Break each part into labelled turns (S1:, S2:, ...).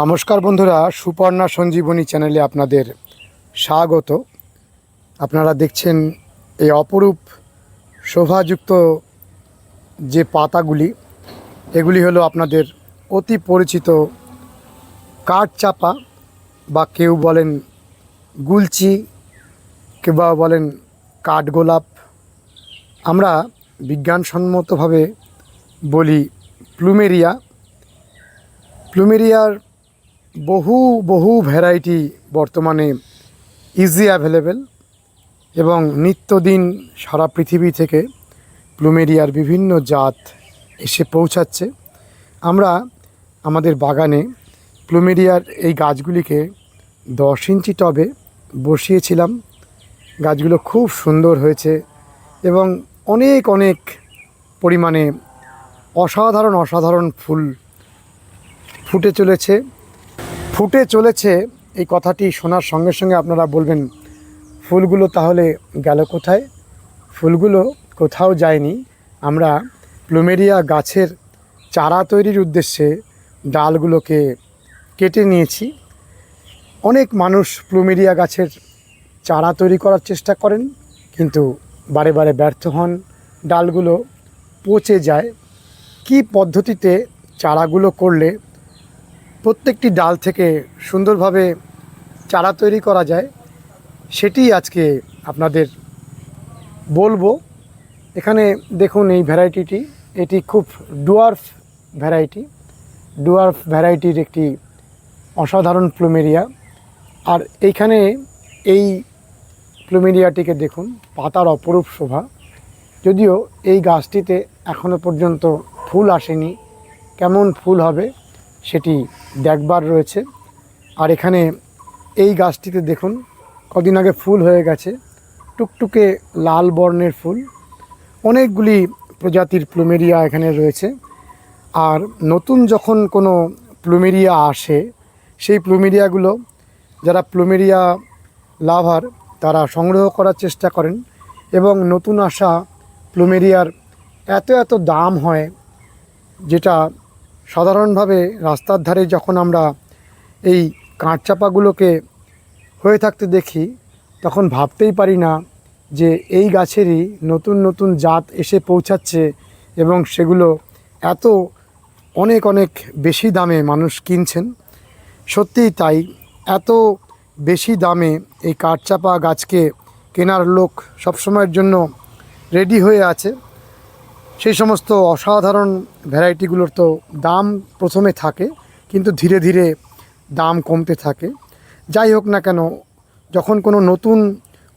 S1: নমস্কার বন্ধুরা, সুপর্ণা সঞ্জীবনী চ্যানেলে আপনাদের স্বাগত। আপনারা দেখছেন এই অপরূপ শোভাযুক্ত যে পাতাগুলি, এগুলি হলো আপনাদের অতি পরিচিত কাঠচাপা বা কেউ বলেন গুলচি, কেউ বা বলেন কাঠগোলাপ আমরা বিজ্ঞানসম্মতভাবে বলি প্লুমেরিয়া। প্লুমেরিয়ার বহু বহু ভ্যারাইটি বর্তমানে ইজি অ্যাভেলেবেল এবং নিত্যদিন সারা পৃথিবী থেকে প্লুমেরিয়ার বিভিন্ন জাত এসে পৌঁছাচ্ছে। আমরা আমাদের বাগানে প্লুমেরিয়ার এই গাছগুলিকে দশ ইঞ্চি টবে বসিয়েছিলাম। গাছগুলো খুব সুন্দর হয়েছে এবং অনেক অনেক পরিমাণে অসাধারণ অসাধারণ ফুল ফুটে চলেছে। ফুটে চলেছে এই কথাটি শোনার সঙ্গে সঙ্গে আপনারা বলবেন, ফুলগুলো তাহলে গেল কোথায়? ফুলগুলো কোথাও যায়নি। আমরা প্লুমেরিয়া গাছের চারা তৈরির উদ্দেশ্যে ডালগুলোকে কেটে নিয়েছি। অনেক মানুষ প্লুমেরিয়া গাছের চারা তৈরি করার চেষ্টা করেন, কিন্তু বারে বারে ব্যর্থ হন, ডালগুলো পচে যায়। কি পদ্ধতিতে চারাগুলো করলে প্রত্যেকটি ডাল থেকে সুন্দরভাবে চারা তৈরি করা যায়, সেটি আজকে আপনাদের বলব। এখানে দেখুন এই ভ্যারাইটিটি, এটি খুব ডুয়ার্ফ ভ্যারাইটি। ডুয়ার্ফ ভ্যারাইটির একটি অসাধারণ প্লুমেরিয়া। আর এইখানে এই প্লুমেরিয়াটিকে দেখুন, পাতার অপরূপ শোভা। যদিও এই গাছটিতে এখনও পর্যন্ত ফুল আসেনি, কেমন ফুল হবে সেটি দেখবার রয়েছে। আর এখানে এই গাছটিতে দেখুন, কদিন আগে ফুল হয়ে গেছে। টুকটুকে লাল বর্ণের ফুল। অনেকগুলি প্রজাতির প্লুমেরিয়া এখানে রয়েছে। আর নতুন যখন কোনো প্লুমেরিয়া আসে, সেই প্লুমেরিয়াগুলো যারা প্লুমেরিয়া লাভার, তারা সংগ্রহ করার চেষ্টা করেন এবং নতুন আসা প্লুমেরিয়ার এত এত দাম হয়, যেটা সাধারণভাবে রাস্তার ধারে যখন আমরা এই কাঠচাপাগুলোকে হয়ে থাকতে দেখি, তখন ভাবতেই পারি না যে এই গাছেরই নতুন নতুন জাত এসে পৌঁছাচ্ছে এবং সেগুলো এত অনেক অনেক বেশি দামে মানুষ কিনছেন। সত্যিই তাই, এত বেশি দামে এই কাঠচাপা গাছকে কেনার লোক সবসময়ের জন্য রেডি হয়ে আছে। সেই সমস্ত অসাধারণ ভ্যারাইটিগুলোর তো দাম প্রথমে থাকে, কিন্তু ধীরে ধীরে দাম কমতে থাকে। যাই হোক না কেন, যখন কোনো নতুন,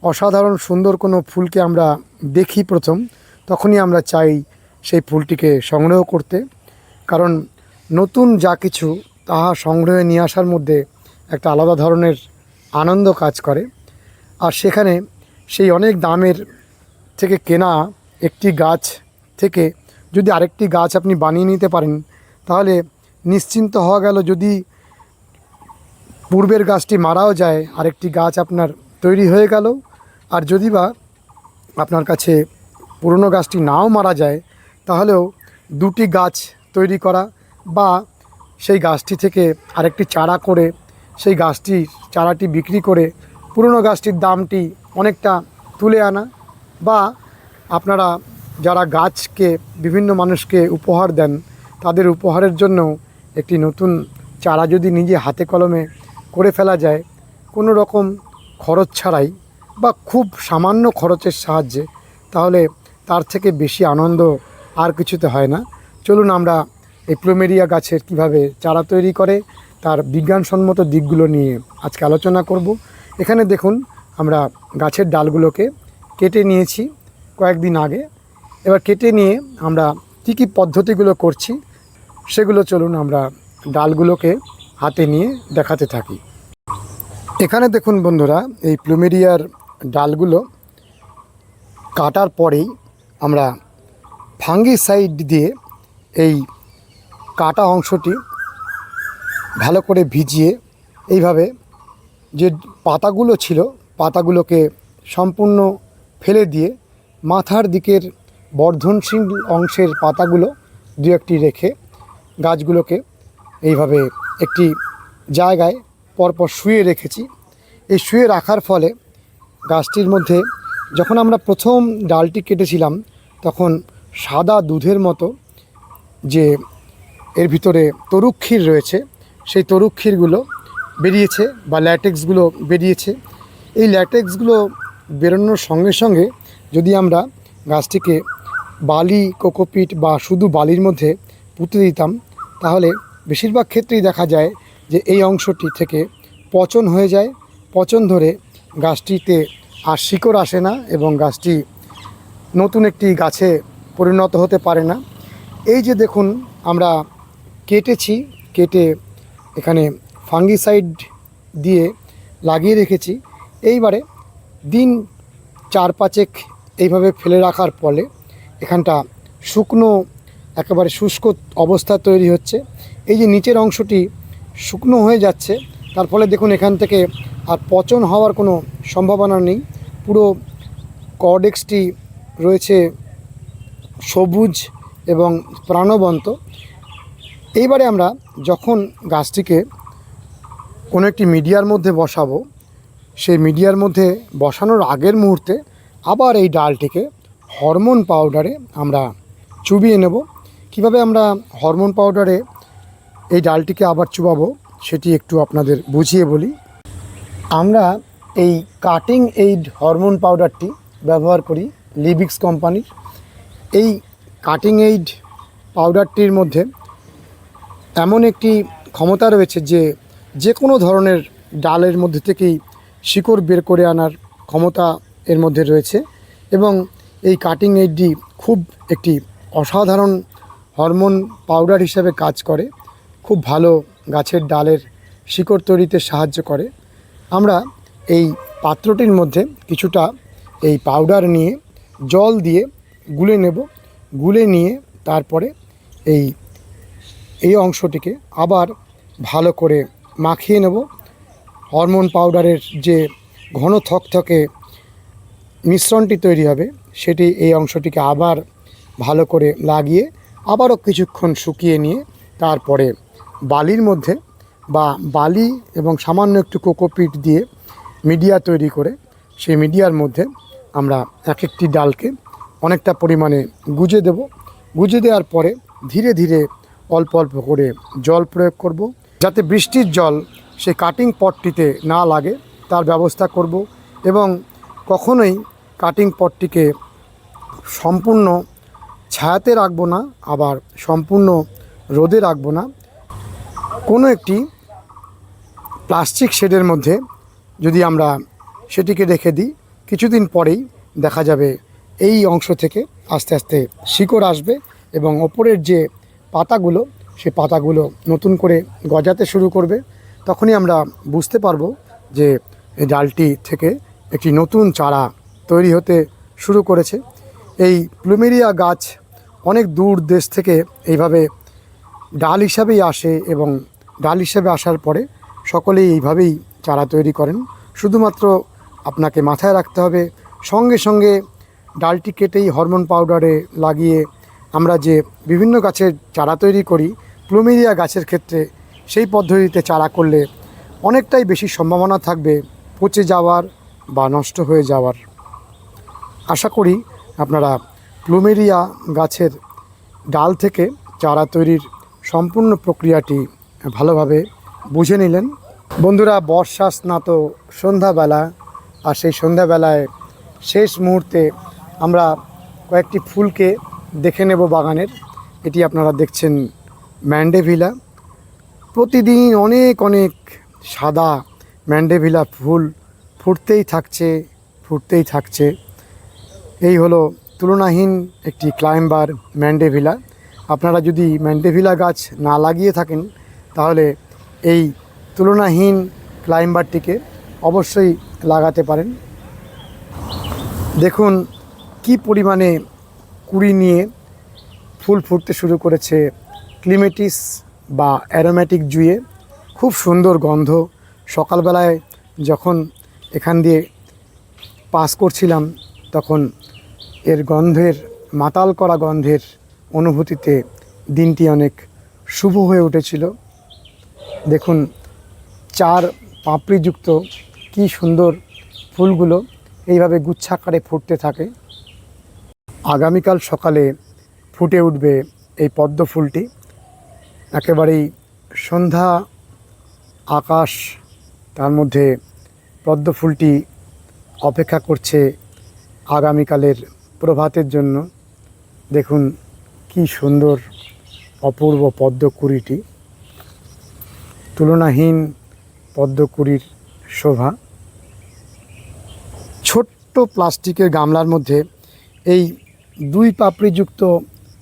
S1: অসাধারণ, সুন্দর কোনো ফুলকে আমরা দেখি প্রথম, তখনই আমরা চাই সেই ফুলটিকে সংগ্রহ করতে। কারণ নতুন যা কিছু, তাহা সংগ্রহে নিয়ে আসার মধ্যে একটা আলাদা ধরনের আনন্দ কাজ করে। আর সেখানে সেই অনেক দামের থেকে কেনা একটি গাছ থেকে যদি আরেকটি গাছ আপনি বানিয়ে নিতে পারেন, তাহলে নিশ্চিন্ত হওয়া গেল যদি পূর্বের গাছটি মারাও যায়, আরেকটি গাছ আপনার তৈরি হয়ে গেল। আর যদি বা আপনার কাছে পুরনো গাছটি নাও মারা যায়, তাহলেও দুটি গাছ তৈরি করা বা সেই গাছটি থেকে আরেকটি চারা করে, সেই গাছটি চারাটি বিক্রি করে পুরনো গাছটির দামটি অনেকটা তুলে আনা বা আপনারা যারা গাছকে, বিভিন্ন মানুষকে উপহার দেন, তাদের উপহারের জন্য একটি নতুন চারা যদি নিজে হাতে কলমে করে ফেলা যায়, কোনো রকম খরচ ছাড়াই বা খুব সামান্য খরচের সাহায্যে, তাহলে তার থেকে বেশি আনন্দ আর কিছুতে হয় না। চলুন আমরা এই প্লুমেরিয়া গাছের কীভাবে চারা তৈরি করে, তার বিজ্ঞানসম্মত দিকগুলো নিয়ে আজকে আলোচনা করব। এখানে দেখুন, আমরা গাছের ডালগুলোকে কেটে নিয়েছি। কয়েকদিন আগে এবার কেটে নিয়ে আমরা কী কী পদ্ধতিগুলো করছি, সেগুলো চলুন আমরা ডালগুলোকে হাতে নিয়ে দেখাতে থাকি। এখানে দেখুন বন্ধুরা, এই প্লুমেরিয়ার ডালগুলো কাটার পরেই আমরা ফাঙ্গিসাইড দিয়ে এই কাটা অংশটি ভালো করে ভিজিয়ে এইভাবে যে পাতাগুলো ছিল, পাতাগুলোকে সম্পূর্ণ ফেলে দিয়ে মাথার দিকের বর্ধনশীল অংশের পাতাগুলো দু একটি রেখে গাছগুলোকে এইভাবে একটি জায়গায় পরপর শুয়ে রেখেছি। এই শুয়ে রাখার ফলে গাছটির মধ্যে যখন আমরা প্রথম ডালটি কেটেছিলাম, তখন সাদা দুধের মতো যে এর ভিতরে তরুক্ষীর রয়েছে, সেই তরুক্ষীরগুলো বেরিয়েছে বা ল্যাটেক্সগুলো বেরিয়েছে। এই ল্যাটেক্সগুলো বেরোনোর সঙ্গে সঙ্গে যদি আমরা গাছটিকে বালি, কোকোপিট বা শুধু বালির মধ্যে পুঁতে দিতাম, তাহলে বেশিরভাগ ক্ষেত্রেই দেখা যায় যে এই অংশটি থেকে পচন হয়ে যায়। পচন ধরে গাছটিতে আর শিকড় আসে না এবং গাছটি নতুন একটি গাছে পরিণত হতে পারে না। এই যে দেখুন, আমরা কেটেছি, কেটে এখানে ফাঙ্গিসাইড দিয়ে লাগিয়ে রেখেছি। এইবারে দিন চার পাঁচেক এইভাবে ফেলে রাখার ফলে এখানটা শুকনো, একেবারে শুষ্ক অবস্থা তৈরি হচ্ছে। এই যে নিচের অংশটি শুকনো হয়ে যাচ্ছে, তার ফলে দেখুন এখান থেকে আর পচন হওয়ার কোনো সম্ভাবনা নেই। পুরো কর্ডেক্সটি রয়েছে সবুজ এবং প্রাণবন্ত। এইবারে আমরা যখন গাছটিকে কোনো একটি মিডিয়ার মধ্যে বসাবো, সেই মিডিয়ার মধ্যে বসানোর আগের মুহূর্তে আবার এই ডালটিকে হরমোন পাউডারে আমরা চুবিয়ে নেব। কীভাবে আমরা হরমোন পাউডারে এই ডালটিকে আবার চুবাবো সেটি একটু আপনাদের বুঝিয়ে বলি। আমরা এই কাটিং এইড হরমোন পাউডারটি ব্যবহার করি লিবিক্স কোম্পানির। এই কাটিং এইড পাউডারটির মধ্যে এমন একটি ক্ষমতা রয়েছে যে যে কোনো ধরনের ডালের মধ্যে থেকেই শিকড় বের করে আনার ক্ষমতা এর মধ্যে রয়েছে এবং এই কাটিং এইডটি খুব একটি অসাধারণ হরমোন পাউডার হিসাবে কাজ করে, খুব ভালো গাছের ডালের শিকড় তৈরিতে সাহায্য করে। আমরা এই পাত্রটির মধ্যে কিছুটা এই পাউডার নিয়ে জল দিয়ে গুলে নেব, গুলে নিয়ে তারপরে এই এই অংশটিকে আবার ভালো করে মাখিয়ে নেব। হরমোন পাউডারের যে ঘন থকথকে মিশ্রণটি তৈরি হবে, সেটি এই অংশটিকে আবার ভালো করে লাগিয়ে আবারও কিছুক্ষণ শুকিয়ে নিয়ে তারপরে বালির মধ্যে বা বালি এবং সামান্য একটু কোকোপিট দিয়ে মিডিয়া তৈরি করে সেই মিডিয়ার মধ্যে আমরা এক একটি ডালকে অনেকটা পরিমাণে গুজে দেব। গুজে দেওয়ার পরে ধীরে ধীরে অল্প অল্প করে জল প্রয়োগ করব। যাতে বৃষ্টির জল সেই কাটিং পটটিতে না লাগে, তার ব্যবস্থা করব এবং কখনোই কাটিং পটটিকে সম্পূর্ণ ছায়াতে রাখব না, আবার সম্পূর্ণ রোদে রাখব না। কোনো একটি প্লাস্টিক শেডের মধ্যে যদি আমরা সেটিকে রেখে দিই, কিছুদিন পরেই দেখা যাবে এই অংশ থেকে আস্তে আস্তে শিকড় আসবে এবং ওপরের যে পাতাগুলো, সে পাতাগুলো নতুন করে গজাতে শুরু করবে। তখনই আমরা বুঝতে পারব যে ডালটি থেকে একটি নতুন চারা তৈরি হতে শুরু করেছে। এই প্লুমেরিয়া গাছ অনেক দূর দেশ থেকে এইভাবে ডাল হিসাবেই আসে এবং ডাল হিসাবে আসার পরে সকলেই এইভাবেই চারা তৈরি করেন। শুধুমাত্র আপনাকে মাথায় রাখতে হবে, সঙ্গে সঙ্গে ডালটি কেটেই হরমোন পাউডারে লাগিয়ে আমরা যে বিভিন্ন গাছের চারা তৈরি করি, প্লুমেরিয়া গাছের ক্ষেত্রে সেই পদ্ধতিতে চারা করলে অনেকটাই বেশি সম্ভাবনা থাকবে পচে যাওয়ার বা নষ্ট হয়ে যাওয়ার। আশা করি আপনারা প্লুমেরিয়া গাছের ডাল থেকে চারা তৈরির সম্পূর্ণ প্রক্রিয়াটি ভালোভাবে বুঝে নিলেন। বন্ধুরা, বর্ষা স্নাত সন্ধ্যাবেলা আর সেই সন্ধ্যাবেলায় শেষ মুহূর্তে আমরা কয়েকটি ফুলকে দেখে নেব বাগানের। এটি আপনারা দেখছেন ম্যান্ডেভিলা। প্রতিদিন অনেক অনেক সাদা ম্যান্ডেভিলা ফুল ফুটতেই থাকছে ফুটতেই থাকছে। এই হলো তুলনাহীন একটি ক্লাইম্বার ম্যান্ডেভিলা আপনারা যদি ম্যান্ডেভিলা গাছ না লাগিয়ে থাকেন, তাহলে এই তুলনাহীন ক্লাইম্বারটিকে অবশ্যই লাগাতে পারেন। দেখুন কি পরিমাণে কুড়ি নিয়ে ফুল ফুটতে শুরু করেছে ক্লিমেটিস বা অ্যারোম্যাটিক জুয়ে খুব সুন্দর গন্ধ। সকালবেলায় যখন এখান দিয়ে পাস করছিলাম, তখন এর গন্ধের, মাতাল করা গন্ধের অনুভূতিতে দিনটি অনেক শুভ হয়ে উঠেছিল। দেখুন, চার পাপড়িযুক্ত কি সুন্দর ফুলগুলো এইভাবে গুচ্ছাকারে ফুটতে থাকে। আগামীকাল সকালে ফুটে উঠবে এই পদ্ম ফুলটি। একেবারেই সন্ধ্যা আকাশ, তার মধ্যে পদ্ম ফুলটি অপেক্ষা করছে আগামীকালের প্রভাতের জন্য। দেখুন কি সুন্দর অপূর্ব পদ্মকুড়িটি তুলনাহীন পদ্মকুড়ির শোভা। ছোট্ট প্লাস্টিকের গামলার মধ্যে এই দুই পাপড়িযুক্ত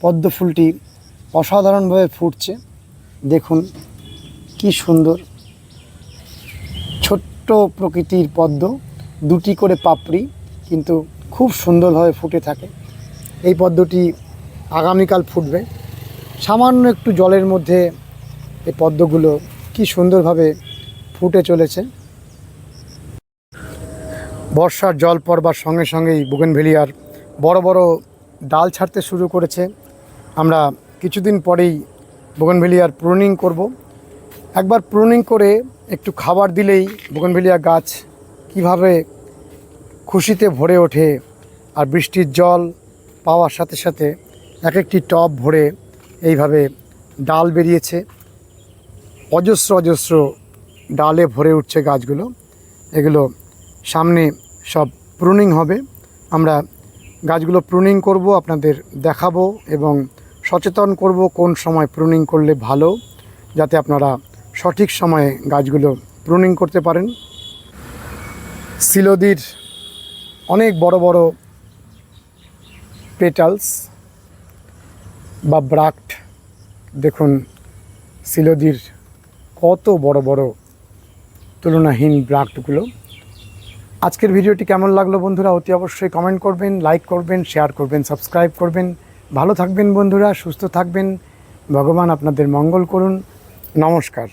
S1: পদ্ম ফুলটি অসাধারণভাবে ফুটছে। দেখুন কি সুন্দর ছোট্ট প্রকৃতির পদ্ম, দুটি করে পাপড়ি, কিন্তু খুব সুন্দরভাবে ফুটে থাকে। এই পদ্মটি আগামীকাল ফুটবে। সামান্য একটু জলের মধ্যে এই পদ্মগুলো কি সুন্দরভাবে ফুটে চলেছে। বর্ষার জল পড়বার সঙ্গে সঙ্গেই বুগেনভেলিয়ার বড় বড় ডাল ছাড়তে শুরু করেছে। আমরা কিছুদিন পরেই বুগেনভেলিয়ার প্রুনিং করব। একবার প্রুনিং করে একটু খাবার দিলেই বুগেনভেলিয়া গাছ কীভাবে খুশিতে ভরে ওঠে আর বৃষ্টির জল পাওয়ার সাথে সাথে এক একটি টব ভরে এইভাবে ডাল বেরিয়েছে। অজস্র অজস্র ডালে ভরে উঠছে গাছগুলো। এগুলো সামনে সব প্রুনিং হবে। আমরা গাছগুলো প্রুনিং করব, আপনাদের দেখাবো এবং সচেতন করব কোন সময় প্রুনিং করলে ভালো, যাতে আপনারা সঠিক সময়ে গাছগুলো প্রুনিং করতে পারেন। সিলোদির অনেক বড় বড় পেটালস বা ব্রাক্ট, দেখুন সিলোদির কত বড় বড় তুলনাহীন ব্রাক্টগুলো। আজকের ভিডিওটি কেমন লাগল বন্ধুরা, অতি অবশ্যই কমেন্ট করবেন, লাইক করবেন, শেয়ার করবেন, সাবস্ক্রাইব করবেন। ভালো থাকবেন বন্ধুরা, সুস্থ থাকবেন। ভগবান আপনাদের মঙ্গল করুন। নমস্কার।